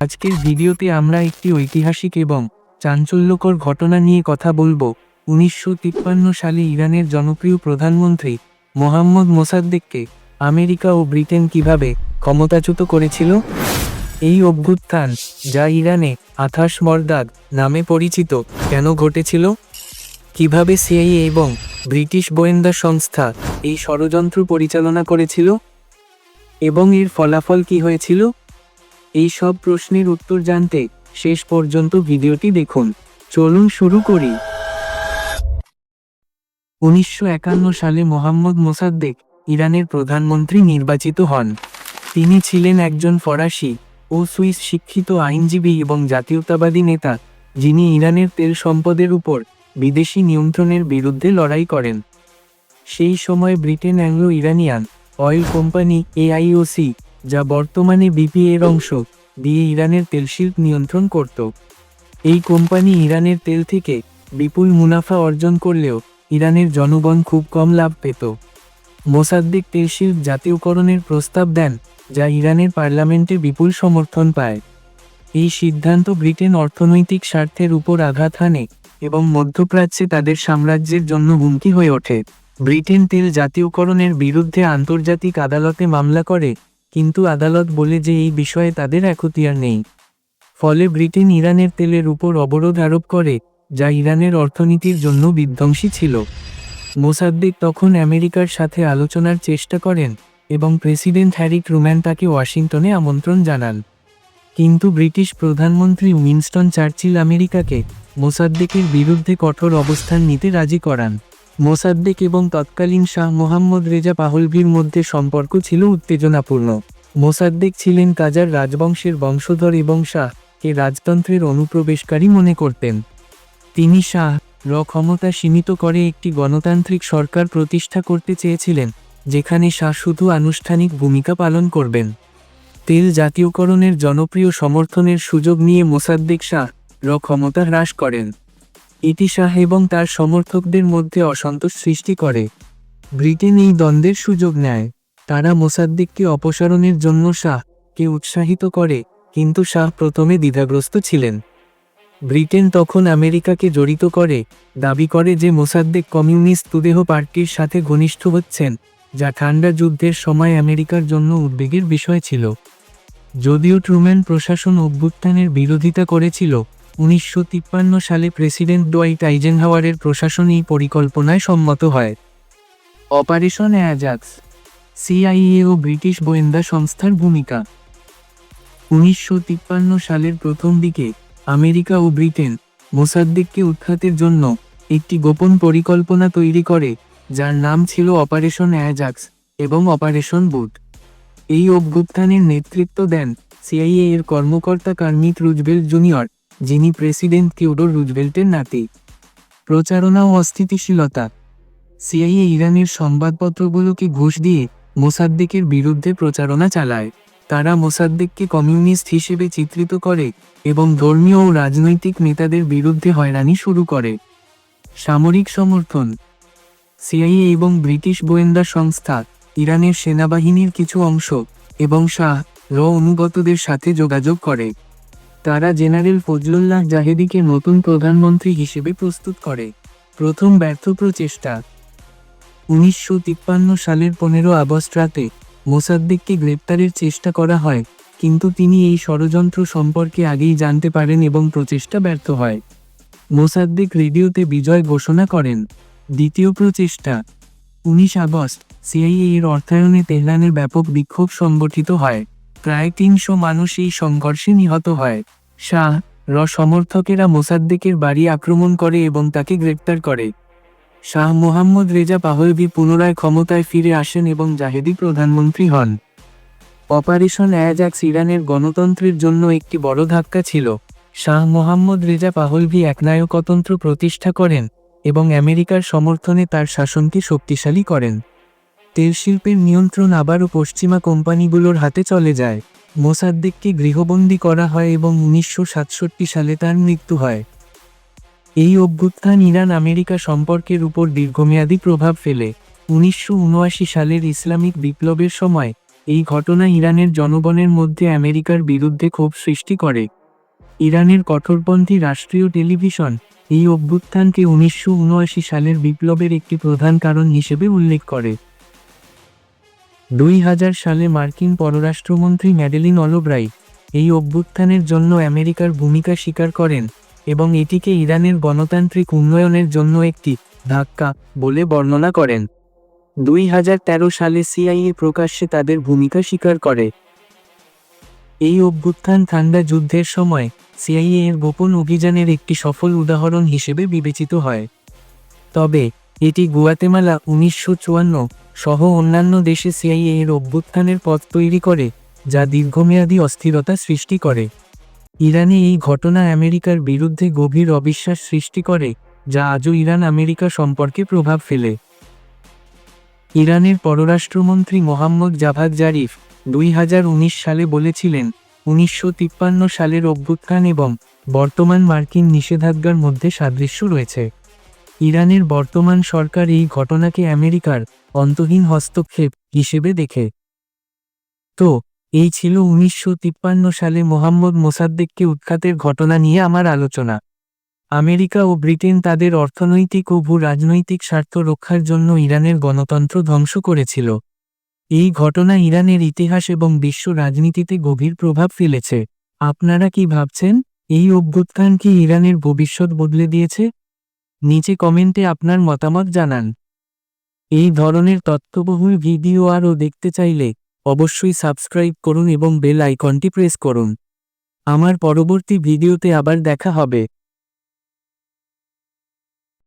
আজকের ভিডিওতে আমরা একটি ঐতিহাসিক এবং চাঞ্চল্যকর ঘটনা নিয়ে কথা বলব। উনিশশো তিপ্পান্ন সালে ইরানের জনপ্রিয় প্রধানমন্ত্রী মোহাম্মদ মোসাদ্দেককে আমেরিকা ও ব্রিটেন কীভাবে ক্ষমতাচ্যুত করেছিল? এই অভ্যুত্থান, যা ইরানে আথাস মর্দাদ নামে পরিচিত, কেন ঘটেছিল? কীভাবে সিআইএ এবং ব্রিটিশ গোয়েন্দা সংস্থা এই ষড়যন্ত্র পরিচালনা করেছিল? এবং এর ফলাফল কি হয়েছিল? এই সব প্রশ্নের উত্তর জানতে শেষ পর্যন্ত ভিডিওটি দেখুন। চলুন শুরু করি। উনিশশো একান্ন সালে মোহাম্মদ মোসাদ্দেক ইরানের প্রধানমন্ত্রী নির্বাচিত হন। তিনি ছিলেন একজন ফরাসি ও সুইস শিক্ষিত আইনজীবী এবং জাতীয়তাবাদী নেতা, যিনি ইরানের তেল সম্পদের উপর বিদেশি নিয়ন্ত্রণের বিরুদ্ধে লড়াই করেন। সেই সময় Britain Anglo Iranian oil company AIOC যা বর্তমানে বিপি এর অংশ, দিয়ে ইরানের তেল শিল্প নিয়ন্ত্রণ করত। এই কোম্পানি ইরানের তেল থেকে বিপুল মুনাফা অর্জন করলেও ইরানের জনগণ খুব কম লাভ পেত। মোসাদ্দিক তেল শিল্প জাতীয়করণের প্রস্তাব দেন, যা ইরানের পার্লামেন্টে বিপুল সমর্থন পায়। এই সিদ্ধান্ত ব্রিটেন অর্থনৈতিক স্বার্থের উপর আঘাত হানে এবং মধ্যপ্রাচ্যে তাদের সাম্রাজ্যের জন্য হুমকি হয়ে ওঠে। ব্রিটেন তেল জাতীয়করণের বিরুদ্ধে আন্তর্জাতিক আদালতে মামলা করে কিন্তু আদালত বলে যে এই বিষয়ে তাদের এখতিয়ার নেই। ফলে ব্রিটেন ইরানের তেলের উপর অবরোধ আরোপ করে, যা ইরানের অর্থনীতির জন্য বিধ্বংসী ছিল। মোসাদ্দেক তখন আমেরিকার সাথে আলোচনার চেষ্টা করেন এবং প্রেসিডেন্ট হ্যারি ট্রুম্যান তাকে ওয়াশিংটনে আমন্ত্রণ জানান। কিন্তু ব্রিটিশ প্রধানমন্ত্রী উইনস্টন চার্চিল আমেরিকাকে মোসাদ্দেকের বিরুদ্ধে কঠোর অবস্থান নিতে রাজি করান। মোসাদ্দেক এবং তৎকালীন শাহ মোহাম্মদ রেজা পাহলভির মধ্যে সম্পর্ক ছিল উত্তেজনাপূর্ণ। মোসাদ্দেক ছিলেন কাজার রাজবংশের বংশধর এবং শাহ কে রাজতন্ত্রের অনুপ্রবেশকারী মনে করতেন। তিনি শাহ র ক্ষমতা সীমিত করে একটি গণতান্ত্রিক সরকার প্রতিষ্ঠা করতে চেয়েছিলেন, যেখানে শাহ শুধু আনুষ্ঠানিক ভূমিকা পালন করবেন। তেল জাতীয়করণের জনপ্রিয় সমর্থনের সুযোগ নিয়ে মোসাদ্দেক শাহ র ক্ষমতা হ্রাস করেন। এটি শাহ এবং তার সমর্থকদের মধ্যে অসন্তোষ সৃষ্টি করে। ব্রিটেন এই দ্বন্দ্বের সুযোগ নেয়। তারা মোসাদ্দিককে অপসারণের জন্য শাহকে উৎসাহিত করে, কিন্তু শাহ প্রথমে দ্বিধাগ্রস্ত ছিলেন। ব্রিটেন তখন আমেরিকাকে জড়িত করে, দাবি করে যে মোসাদ্দেক কমিউনিস্ট তুদেহ পার্টির সাথে ঘনিষ্ঠ হচ্ছেন, যা ঠান্ডা যুদ্ধের সময় আমেরিকার জন্য উদ্বেগের বিষয় ছিল। যদিও ট্রুম্যান প্রশাসন অভ্যুত্থানের বিরোধিতা করেছিল উনিশশো তিপ্পান্ন সালে প্রেসিডেন্ট ডোয়াইট আইজেনহাওয়ারের প্রশাসন এই পরিকল্পনায় সম্মত হয়। অপারেশন অ্যাজাক্স, সিআইএ ও ব্রিটিশ গোয়েন্দা সংস্থার ভূমিকা। উনিশশো তিপ্পান্ন সালের প্রথম দিকে আমেরিকা ও ব্রিটেন মোসাদ্দিককে উৎখাতের জন্য একটি গোপন পরিকল্পনা তৈরি করে, যার নাম ছিল অপারেশন অ্যাজাক্স এবং অপারেশন বুট। এই অভ্যুত্থানের নেতৃত্ব দেন সিআইএ এর কর্মকর্তা কার্মিট রুজবেল জুনিয়র। যিনি প্রেসিডেন্ট থিওডোর রুজবেল্টের নাতি। প্রচারণা ও অস্থিতিশীলতা। সিআইএ ইরানের সংবাদপত্রগুলোকে ঘুষ দিয়ে মোসাদ্দেকের বিরুদ্ধে প্রচারণা চালায়। তারা মোসাদ্দেককে কমিউনিস্ট হিসেবে চিত্রিত করে এবং ধর্মীয় ও রাজনৈতিক নেতাদের বিরুদ্ধে হয়রানি শুরু করে। সামরিক সমর্থন। সিআইএ এবং ব্রিটিশ গোয়েন্দা সংস্থা, ইরানের সেনাবাহিনীর কিছু অংশ এবং শাহ র অনুগতদের সাথে যোগাযোগ করে। তারা জেনারেল ফজলুল্লাহ জাহেদিকে নতুন প্রধানমন্ত্রী হিসেবে প্রস্তুত করে। প্রথম ব্যর্থ প্রচেষ্টা। উনিশশো তিপ্পান্ন সালের পনেরো আগস্ট রাতে মোসাদ্দিককে গ্রেপ্তারের চেষ্টা করা হয়, কিন্তু তিনি এই ষড়যন্ত্র সম্পর্কে আগেই জানতে পারেন এবং প্রচেষ্টা ব্যর্থ হয়। মোসাদ্দিক রেডিওতে বিজয় ঘোষণা করেন, দ্বিতীয় প্রচেষ্টা। উনিশ আগস্ট, সিআইএ এর অর্থায়নে তেহরানের ব্যাপক বিক্ষোভ সংগঠিত হয়। প্রায় তিনশো মানুষ এই সংঘর্ষে নিহত হয়। শাহ র সমর্থকেরা মোসাদ্দেকের বাড়ি আক্রমণ করে এবং তাকে গ্রেপ্তার করে। শাহ মোহাম্মদ রেজা পাহলভি পুনরায় ক্ষমতায় ফিরে আসেন এবং জাহেদি প্রধানমন্ত্রী হন। অপারেশন অ্যাজাক্স ইরানের গণতন্ত্রের জন্য একটি বড় ধাক্কা ছিল। শাহ মোহাম্মদ রেজা পাহলভি একনায়কতন্ত্র প্রতিষ্ঠা করেন এবং আমেরিকার সমর্থনে তার শাসনকে শক্তিশালী করেন। তেল শিল্পের নিয়ন্ত্রণ আবারও পশ্চিমা কোম্পানিগুলোর হাতে চলে যায়। মোসাদ্দেককে গৃহবন্দী করা হয় এবং উনিশশো সাতষট্টি সালে তার মৃত্যু হয়। এই অভ্যুত্থান ইরান আমেরিকা সম্পর্কের উপর দীর্ঘমেয়াদী প্রভাব ফেলে। উনিশশো উনআশি সালের ইসলামিক বিপ্লবের সময়, এই ঘটনা ইরানের জনগণের মধ্যে আমেরিকার বিরুদ্ধে ক্ষোভ সৃষ্টি করে। ইরানের কঠোরপন্থী রাষ্ট্রীয় টেলিভিশন, এই অভ্যুত্থানকে উনিশশো উনআশি সালের বিপ্লবের একটি প্রধান কারণ হিসেবে উল্লেখ করে। দুই হাজার সালে মার্কিন পররাষ্ট্রমন্ত্রী ম্যাডেলিন অলব্রাইট এই অভ্যুত্থানের জন্য আমেরিকার ভূমিকা স্বীকার করেন এবং এটিকে ইরানের গণতান্ত্রিক উন্নয়নের জন্য একটি ধাক্কা বলে বর্ণনা করেন। দুই হাজার তেরো সালে সিআইএ প্রকাশ্যে তাদের ভূমিকা স্বীকার করে। এই অভ্যুত্থান ঠান্ডা যুদ্ধের সময় সিআইএ এর গোপন অভিযানের একটি সফল উদাহরণ হিসেবে বিবেচিত হয়। তবে এটি গুয়াতেমালা উনিশশো চুয়ান্ন সহ অন্যান্য দেশে সিআইএ এর অভ্যুত্থানের পথ তৈরি করে, যা দীর্ঘমেয়াদী অস্থিরতা সৃষ্টি করে। ইরানে এই ঘটনা আমেরিকার বিরুদ্ধে গভীর অবিশ্বাস সৃষ্টি করে, যা আজও ইরান আমেরিকা সম্পর্কে প্রভাব ফেলে। ইরানের পররাষ্ট্রমন্ত্রী মোহাম্মদ জাভাদ জারিফ দুই হাজার উনিশ সালে বলেছিলেন, উনিশশো তিপ্পান্ন সালের অভ্যুত্থান এবং বর্তমান মার্কিন নিষেধাজ্ঞার মধ্যে সাদৃশ্য রয়েছে। ইরানের বর্তমান সরকার এই ঘটনাকে আমেরিকার অন্তহীন হস্তক্ষেপ হিসেবে দেখে। তো, এই ছিল উনিশশো তিপ্পান্ন সালে মোহাম্মদ মোসাদ্দেককে উৎখাতের ঘটনা নিয়ে আমার আলোচনা। আমেরিকা ও ব্রিটেন তাদের অর্থনৈতিক ও ভূ রাজনৈতিক স্বার্থ রক্ষার জন্য ইরানের গণতন্ত্র ধ্বংস করেছিল। এই ঘটনা ইরানের ইতিহাস এবং বিশ্ব রাজনীতিতে গভীর প্রভাব ফেলেছে। আপনারা কি ভাবছেন, এই অভ্যুত্থান কি ইরানের ভবিষ্যৎ বদলে দিয়েছে? নিচে কমেন্টে আপনার মতামত জানান। এই ধরনের তথ্যবহুল ভিডিও আরও দেখতে চাইলে অবশ্যই সাবস্ক্রাইব করুন এবং বেল আইকনটি প্রেস করুন। আমার পরবর্তী ভিডিওতে আবার দেখা হবে।